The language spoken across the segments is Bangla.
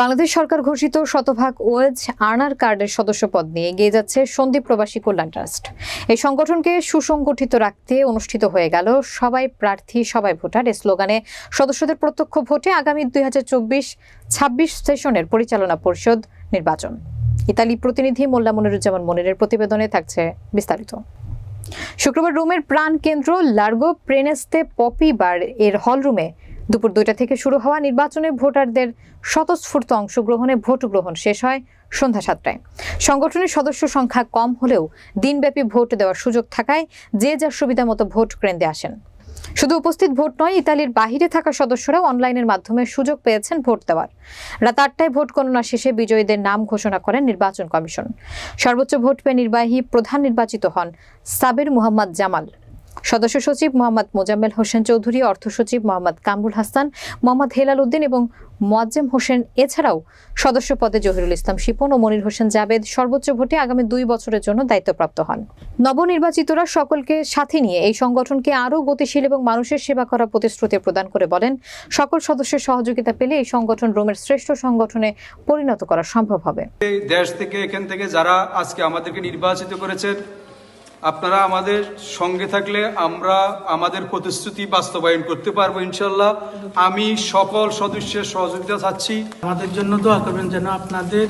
বাংলাদেশ সরকার ঘোষিত শতভাগ ওয়েজ আর্নার কার্ডের সদস্য পদ নিয়ে এগিয়ে যাচ্ছে সন্দীপ প্রবাসী কল্যাণ ট্রাস্ট। এই সংগঠনকে সুসংগঠিত রাখতে অনুষ্ঠিত হয়ে গেল সবাই প্রার্থী, সবাই ভোটার এই স্লোগানে সদস্যদের প্রত্যক্ষ ভোটে আগামী দুই হাজার চব্বিশ ছাব্বিশ সেশনের পরিচালনা পরিষদ নির্বাচন। ইতালি প্রতিনিধি মোল্লা মনিরুজ্জামান মনিরের প্রতিবেদনে থাকছে বিস্তারিত। শুক্রবার রোমের প্রাণ কেন্দ্র লার্গো প্রেনেস্তে পপি বার এর হলরুমে দুপুর দুইটা থেকে শুরু হওয়া নির্বাচনে ভোটারদের স্বতঃস্ফূর্ত অংশগ্রহণে ভোট গ্রহণ শেষ হয় সন্ধ্যা সাতটায়। সংগঠনের সদস্য সংখ্যা কম হলেও দিনব্যাপী ভোট দেওয়ার সুযোগ থাকায় যে যার সুবিধা মতো ভোট কেন্দ্রে আসেন। শুধু উপস্থিত ভোট নয়, ইতালির বাহিরে থাকা সদস্যরাও অনলাইনের মাধ্যমে সুযোগ পেয়েছেন ভোট দেওয়ার। রাত আটটায় ভোট গণনা শেষে বিজয়ীদের নাম ঘোষণা করেন নির্বাচন কমিশন। সর্বোচ্চ ভোট পেয়ে নির্বাহী প্রধান নির্বাচিত হন সাবির মুহাম্মদ জামাল। সদস্য সচিব মোহাম্মদ মোজাম্মেল হোসেন চৌধুরী, অর্থ সচিব মোহাম্মদ কামরুল হাসান, মোহাম্মদ হেলাল উদ্দিন এবং মোয়াজ্জেম হোসেন। এছাড়াও সদস্য পদে জহিরুল ইসলাম শিপন ও মনির হোসেন জাবেদ সর্বোচ্চ ভোটে আগামী দুই বছরের জন্য দায়িত্বপ্রাপ্ত হন। নবনির্বাচিতরা সকলকে সাথে নিয়ে এই সংগঠনকে আরও গতিশীল এবং মানুষের সেবা করার প্রতিশ্রুতি প্রদান করে বলেন, সকল সদস্যের সহযোগিতা পেলে এই সংগঠন রোমের শ্রেষ্ঠ সংগঠনে পরিণত করা সম্ভব হবে। দেশ থেকে, এখান থেকে যারা আজকে আমাদেরকে নির্বাচিত করেছেন আপনারা আমাদের সঙ্গে থাকলে আমরা আমাদের প্রতিশ্রুতি বাস্তবায়ন করতে পারব ইনশাল্লাহ আমি সকল সদস্যের সহযোগিতা চাচ্ছি। আমাদের জন্য দোয়া করবেন যেন আপনাদের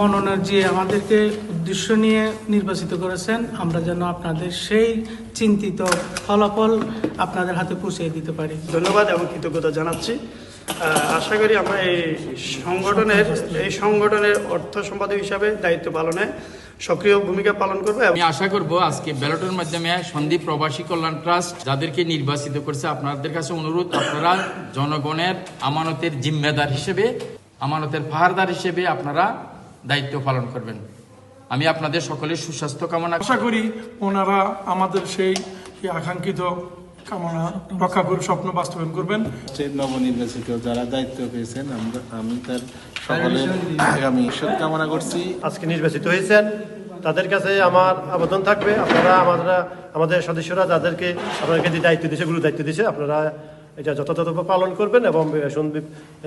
মনোনয়ন যে আমাদেরকে উদ্দেশ্য নিয়ে নির্বাচিত করেছেন আমরা যেন আপনাদের সেই চিন্তিত ফলাফল আপনাদের হাতে পৌঁছে দিতে পারি। ধন্যবাদ এবং কৃতজ্ঞতা জানাচ্ছি। আশা করি আমরা এই সংগঠনের এই সংগঠনের অর্থ সম্পাদক হিসাবে দায়িত্ব পালনে সক্রিয় ভূমিকা পালন করব আমি আশা করব আজকে ব্যালটের মাধ্যমে সন্দীপ প্রবাসী কল্যাণ ট্রাস্ট যাদেরকে নির্বাচিত করছে আপনাদের কাছে অনুরোধ আপনারা জনগণের আমানতের জিম্মেদার হিসেবে আমানতের পাহারদার হিসেবে আপনারা দায়িত্ব পালন করবেন। আমি আপনাদের সকলের সুস্বাস্থ্য কামনা আশা করি ওনারা আমাদের সেই সেই আকাঙ্ক্ষিত কামনা রক্ষা করে স্বপ্ন বাস্তবায়ন করবেন। যে নবনির্বাচিত যারা দায়িত্ব পেয়েছেন আমরা আমি তার সকলের আগামী ঈশ্বর কামনা করছি। আজকে নির্বাচিত হয়েছেন তাদের কাছে আমার আবেদন থাকবে। আপনারা আমাদের আমাদের সদস্যরা যাদেরকে আপনাদেরকে যে দায়িত্ব দিয়েছে গুরু দায়িত্ব দিয়েছে আপনারা এটা যথাযথভাবে পালন করবেন এবং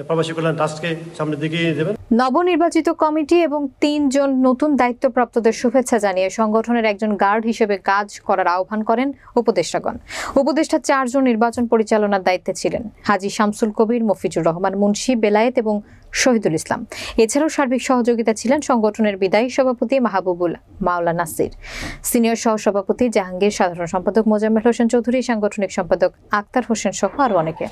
প্রবাসী কল্যাণ ট্রাস্টকে সামনের দিকে দেবেন। নবনির্বাচিত কমিটি এবং তিনজন নতুন দায়িত্বপ্রাপ্তদের শুভেচ্ছা জানিয়ে সংগঠনের একজন গার্ড হিসেবে কাজ করার আহ্বান করেন উপদেষ্টাগণ। উপদেষ্টা চারজন নির্বাচন পরিচালনার দায়িত্বে ছিলেন। হাজি শামসুল কবির, মফিজুর রহমান মুন্সি, বেলায়েত এবং শহীদুল ইসলাম। এছাড়াও সার্বিক সহযোগিতা ছিলেন সংগঠনের বিদায়ী সভাপতি মাহবুবুল মাওলা নাসির। সিনিয়র সহসভাপতি জাহাঙ্গীর, সাধারণ সম্পাদক মোজাম্মেল হোসেন চৌধুরী, সাংগঠনিক সম্পাদক আক্তার হোসেন সহ আরও অনেকে।